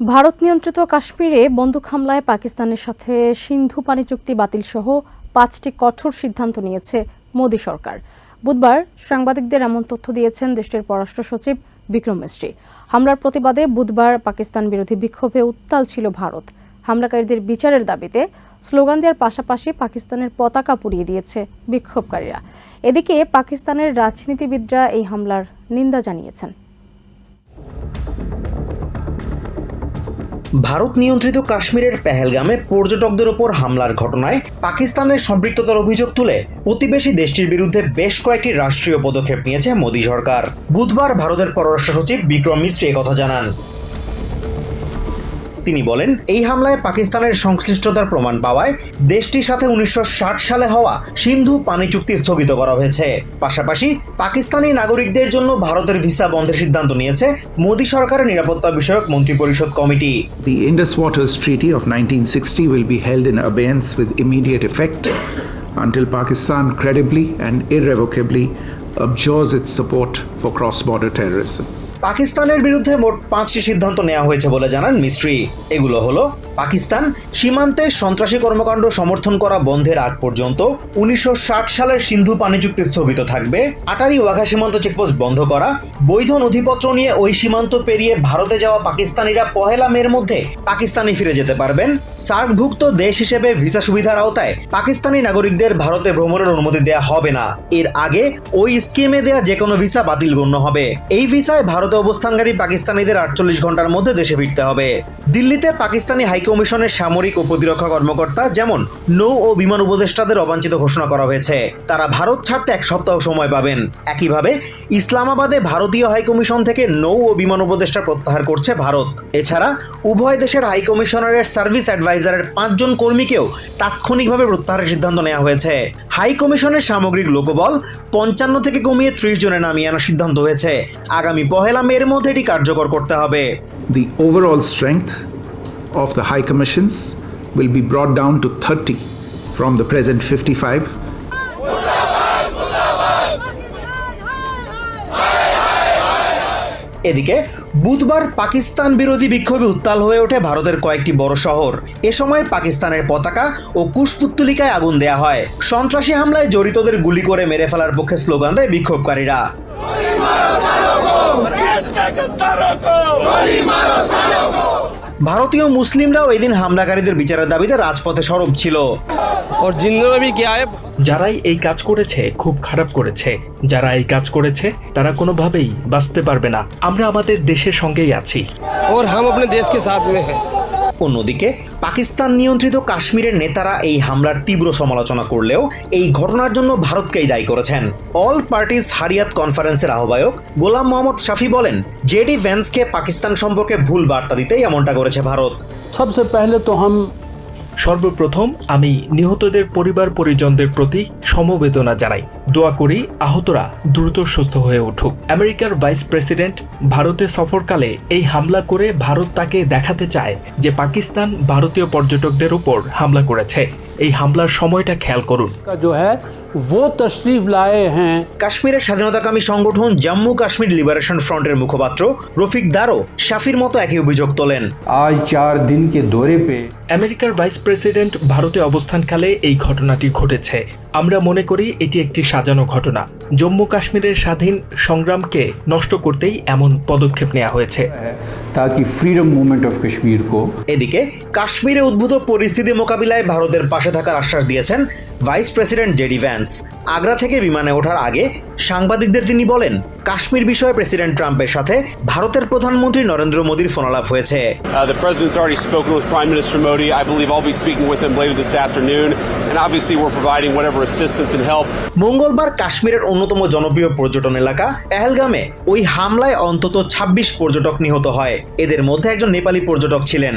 ভারত নিয়ন্ত্রিত কাশ্মীরে বন্দুক হামলায় পাকিস্তানের সাথে সিন্ধু পানি চুক্তি বাতিল সহ পাঁচটি কঠোর সিদ্ধান্ত নিয়েছে মোদী সরকার। বুধবার সাংবাদিকদের এমন তথ্য দিয়েছেন দেশটির পররাষ্ট্র সচিব বিক্রম মিস্ত্রি। হামলার প্রতিবাদে বুধবার পাকিস্তান বিরোধী বিক্ষোভে উত্তাল ছিল ভারত। হামলাকারীদের বিচারের দাবিতে স্লোগান দেওয়ার পাশাপাশি পাকিস্তানের পতাকা পুড়িয়ে দিয়েছে বিক্ষোভকারীরা। এদিকে পাকিস্তানের রাজনীতিবিদরা এই হামলার নিন্দা জানিয়েছেন। ভারত নিয়ন্ত্রিত কাশ্মীরের পেহেলগামে পর্যটকদের ওপর হামলার ঘটনায় পাকিস্তানের সম্পৃক্ততার অভিযোগ তুলে প্রতিবেশী দেশটির বিরুদ্ধে বেশ কয়েকটি রাষ্ট্রীয় পদক্ষেপ নিয়েছে মোদী সরকার। বুধবার ভারতের পররাষ্ট্র সচিব বিক্রম মিশ্রী কথা জানান। তিনি বলেন, এই হামলায় পাকিস্তানের সংশ্লিষ্টতার প্রমাণ পাওয়ায় দেশটির সাথে উনিশশো ষাট সালে হওয়া সিন্ধু পানি চুক্তি স্থগিত করা হয়েছে। পাশাপাশি পাকিস্তানি নাগরিকদের জন্য ভারতের ভিসা বন্ধের সিদ্ধান্ত নিয়েছে মোদী সরকারের নিরাপত্তা বিষয়ক মন্ত্রিপরিষদ কমিটি। The Indus Waters Treaty of 1960 will be in abeyance with immediate effect until Pakistan credibly and irrevocably abjures its support for cross border terrorism. পাকিস্তানের বিরুদ্ধে মোট পাঁচটি সিদ্ধান্ত নেওয়া হয়েছে বলে জানান মিস্ত্রি। এগুলো হলো, পাকিস্তান সীমান্তে সন্ত্রাসী কর্মকাণ্ড সমর্থন করা বন্ধের আগ পর্যন্ত উনিশশো সালের সিন্ধু পানি চুক্তি স্থগিত থাকবে। আটারি ওয়াঘা সীমান্ত চেকপোস্ট বন্ধ করা। বৈধ নথিপত্র নিয়ে ওই সীমান্ত পেরিয়ে ভারতে যাওয়া পাকিস্তানিরা পহেলা মের মধ্যে পাকিস্তানে ফিরে যেতে পারবেন। সার্কভুক্ত দেশ হিসেবে ভিসা সুবিধার আওতায় পাকিস্তানি নাগরিকদের ভারতে ভ্রমণের অনুমতি দেওয়া হবে না। এর আগে ওই স্কিমে দেওয়া যে কোনো ভিসা বাতিল গণ্য হবে। এই ভিসায় ভারতে অবস্থানকারী পাকিস্তানিদের আটচল্লিশ ঘণ্টার মধ্যে দেশে ফিরতে হবে। দিল্লিতে পাকিস্তানি হাইকমিশনের সামরিক ও প্রতিরক্ষা কর্মকর্তা যেমন নৌ ও বিমান উপদেষ্টাদের অবাঞ্ছিত ঘোষণা করা হয়েছে। তারা ভারত ছাড়তে এক সপ্তাহ সময় পাবেন। একইভাবে ইসলামাবাদে ভারতীয় হাইকমিশন থেকে নৌ ও বিমান উপদেষ্টা প্রত্যাহার করছে ভারত। এছাড়া উভয় দেশের হাইকমিশনারের সার্ভিস অ্যাডভাইজারের পাঁচজন কর্মীকেও তাৎক্ষণিকভাবে প্রত্যাহারের সিদ্ধান্ত নেওয়া হয়েছে। হাইকমিশনের সামগ্রিক লোকবল পঞ্চান্ন থেকে কমিয়ে ত্রিশ জনে নামিয়ে আনার সিদ্ধান্ত হয়েছে আগামী পহেলা মের মধ্যে এটি কার্যকর করতে হবে The overall strength of the High Commissions will be brought down to 30 from the present 55 এদিকে, বুধবার পাকিস্তান বিরোধী বিক্ষোভে উত্তাল হয়ে ওঠে ভারতের কয়েকটি বড় শহর। এ সময় পাকিস্তানের পতাকা ও কুশপুত্তলিকায় আগুন দেয়া হয়। সন্ত্রাসী হামলায় জড়িতদের গুলি করে মেরে ফেলার পক্ষে স্লোগান দেয় বিক্ষোভকারীরা। ভারতীয় মুসলিমরাও এদিন হামলাকারীদের বিচারের দাবিতে রাজপথে সরব ছিল और जिन्होंने भी किया है যারাই এই কাজ করেছে খুব খারাপ করেছে যারা এই কাজ করেছে তারা কোনোভাবেই বাঁচতে পারবে না আমরা আমাদের দেশের সঙ্গেই আছি और हम अपने देश के साथ में हैं অন্যদিকে পাকিস্তান নিয়ন্ত্রিত কাশ্মীরের নেতারা এই হামলার তীব্র সমালোচনা করলেও এই ঘটনার জন্য ভারতকেই দায়ী করেছেন। অল পার্টিস হারিয়াত কনফারেন্সের আহ্বায়ক গোলাম মোহাম্মদ শাফি বলেন জেডি ভ্যান্সকে পাকিস্তান সম্পর্কে ভুল বার্তা দিতেই এমনটা করেছে ভারত। সবচেয়ে পহলে তো হাম সর্বপ্রথম আমি নিহতদের পরিবার পরিজনদের প্রতি সমবেদনা জানাই। দোয়া করি আহতরা দ্রুত সুস্থ হয়ে উঠুক। আমেরিকার ভাইস প্রেসিডেন্ট ভারতে সফরকালে এই হামলা করে ভারত তাকে দেখাতে চায় যে পাকিস্তান ভারতীয় পর্যটকদের উপর হামলা করেছে। এই হামলার সময়টা খেয়াল করুন। কাশ্মীরের স্বাধীনতাকামী সংগঠন জম্মু কাশ্মীর লিবারেশন ফ্রন্টের মুখপাত্র রফিক দারো শাফির মতো একই অভিযোগ তোলেন। আজ চার দিনকে দৌড়ে পে আমেরিকার ভাইস প্রেসিডেন্ট ভারতে অবস্থানকালে এই ঘটনাটি ঘটেছে। আমরা মনে করি এটি একটি সাজানো ঘটনা। জম্মু কাশ্মীরের স্বাধীন সংগ্রামকে নষ্ট করতেই এমন পদক্ষেপ নেওয়া হয়েছে। এদিকে কাশ্মীরে উদ্ভূত পরিস্থিতি মোকাবিলায় ভারতের পাশে থাকার আশ্বাস দিয়েছেন vice president JD Vance. Agra থেকে বিমানে ওঠার আগে সাংবাদিকদের তিনি বলেন কাশ্মীর বিষয়ে প্রেসিডেন্ট ট্রাম্পের সাথে ভারতের প্রধানমন্ত্রী নরেন্দ্র মোদীর ফোনালাপ হয়েছে। Uh, the president's already spoken with Prime Minister Modi. I believe I'll be speaking with him later this afternoon. And obviously, we're providing whatever assistance and help. মঙ্গলবার কাশ্মীরের অন্যতম জনপ্রিয় পর্যটন এলাকা পেহেলগামে ওই হামলায় অন্তত ২৬ পর্যটক নিহত হয়। এদের মধ্যে একজন নেপালি পর্যটক ছিলেন।